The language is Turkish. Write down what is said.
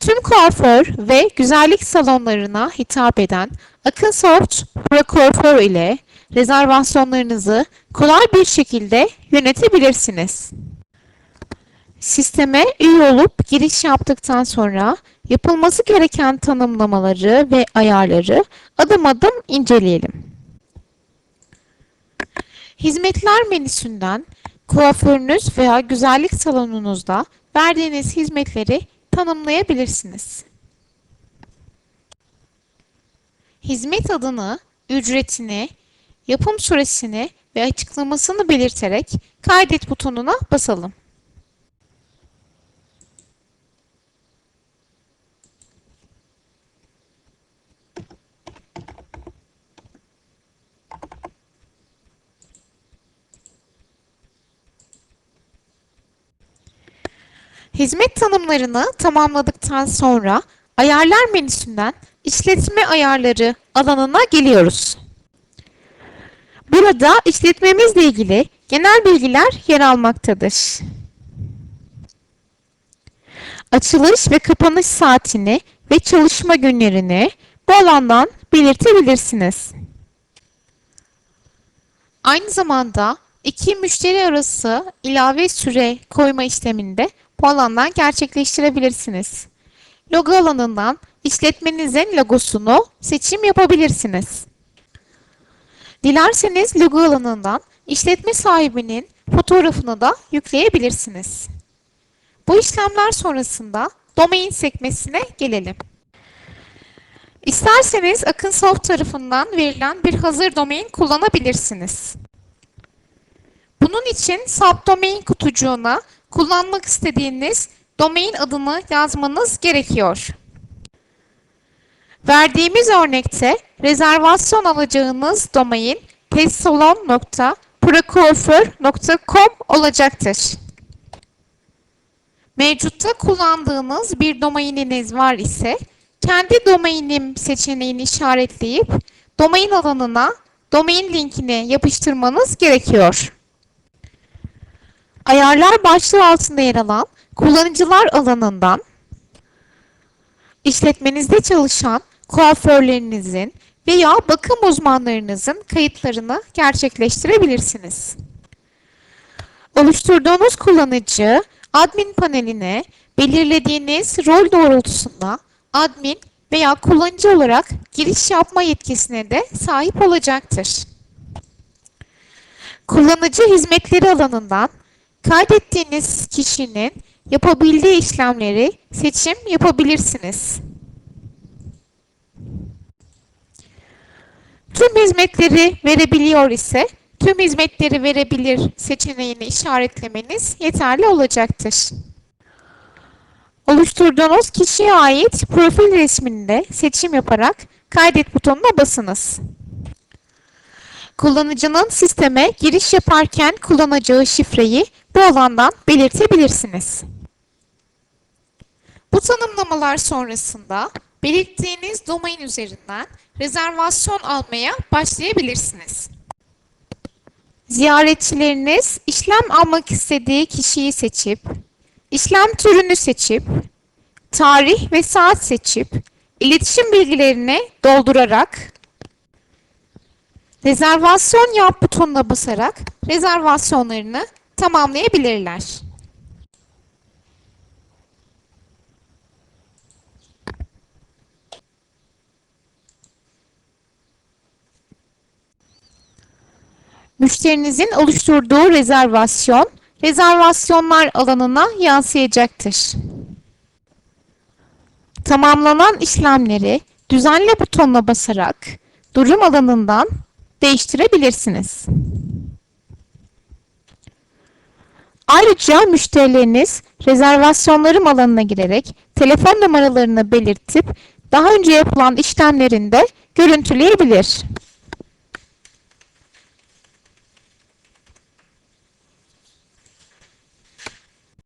Tüm kuaför ve güzellik salonlarına hitap eden Akın Soft Pro Kuaför ile rezervasyonlarınızı kolay bir şekilde yönetebilirsiniz. Sisteme üye olup giriş yaptıktan sonra yapılması gereken tanımlamaları ve ayarları adım adım inceleyelim. Hizmetler menüsünden kuaförünüz veya güzellik salonunuzda verdiğiniz hizmetleri tanımlayabilirsiniz. Hizmet adını, ücretini, yapım süresini ve açıklamasını belirterek kaydet butonuna basalım. Hizmet tanımlarını tamamladıktan sonra ayarlar menüsünden işletme ayarları alanına geliyoruz. Burada işletmemizle ilgili genel bilgiler yer almaktadır. Açılış ve kapanış saatini ve çalışma günlerini bu alandan belirtebilirsiniz. Aynı zamanda iki müşteri arası ilave süre koyma işleminde bu alandan gerçekleştirebilirsiniz. Logo alanından işletmenizin logosunu seçim yapabilirsiniz. Dilerseniz logo alanından işletme sahibinin fotoğrafını da yükleyebilirsiniz. Bu işlemler sonrasında domain sekmesine gelelim. İsterseniz Akınsoft tarafından verilen bir hazır domain kullanabilirsiniz. Bunun için subdomain kutucuğuna kullanmak istediğiniz domain adını yazmanız gerekiyor. Verdiğimiz örnekte rezervasyon alacağınız domain testsalon.prokuaför.com olacaktır. Mevcutta kullandığınız bir domaininiz var ise kendi domainim seçeneğini işaretleyip domain alanına domain linkini yapıştırmanız gerekiyor. Ayarlar başlığı altında yer alan kullanıcılar alanından işletmenizde çalışan kuaförlerinizin veya bakım uzmanlarınızın kayıtlarını gerçekleştirebilirsiniz. Oluşturduğunuz kullanıcı admin paneline belirlediğiniz rol doğrultusunda admin veya kullanıcı olarak giriş yapma yetkisine de sahip olacaktır. Kullanıcı hizmetleri alanından kaydettiğiniz kişinin yapabildiği işlemleri seçim yapabilirsiniz. Tüm hizmetleri verebiliyor ise tüm hizmetleri verebilir seçeneğini işaretlemeniz yeterli olacaktır. Oluşturduğunuz kişiye ait profil resminde seçim yaparak kaydet butonuna basınız. Kullanıcının sisteme giriş yaparken kullanacağı şifreyi bu alandan belirtebilirsiniz. Bu tanımlamalar sonrasında belirttiğiniz domain üzerinden rezervasyon almaya başlayabilirsiniz. Ziyaretçileriniz işlem almak istediği kişiyi seçip, işlem türünü seçip, tarih ve saat seçip, iletişim bilgilerini doldurarak rezervasyon yap butonuna basarak rezervasyonlarını tamamlayabilirler. Müşterinizin oluşturduğu rezervasyon, rezervasyonlar alanına yansıyacaktır. Tamamlanan işlemleri düzenle butonuna basarak durum alanından değiştirebilirsiniz. Ayrıca müşterileriniz rezervasyonlarım alanına girerek telefon numaralarını belirtip daha önce yapılan işlemlerinde görüntüleyebilir.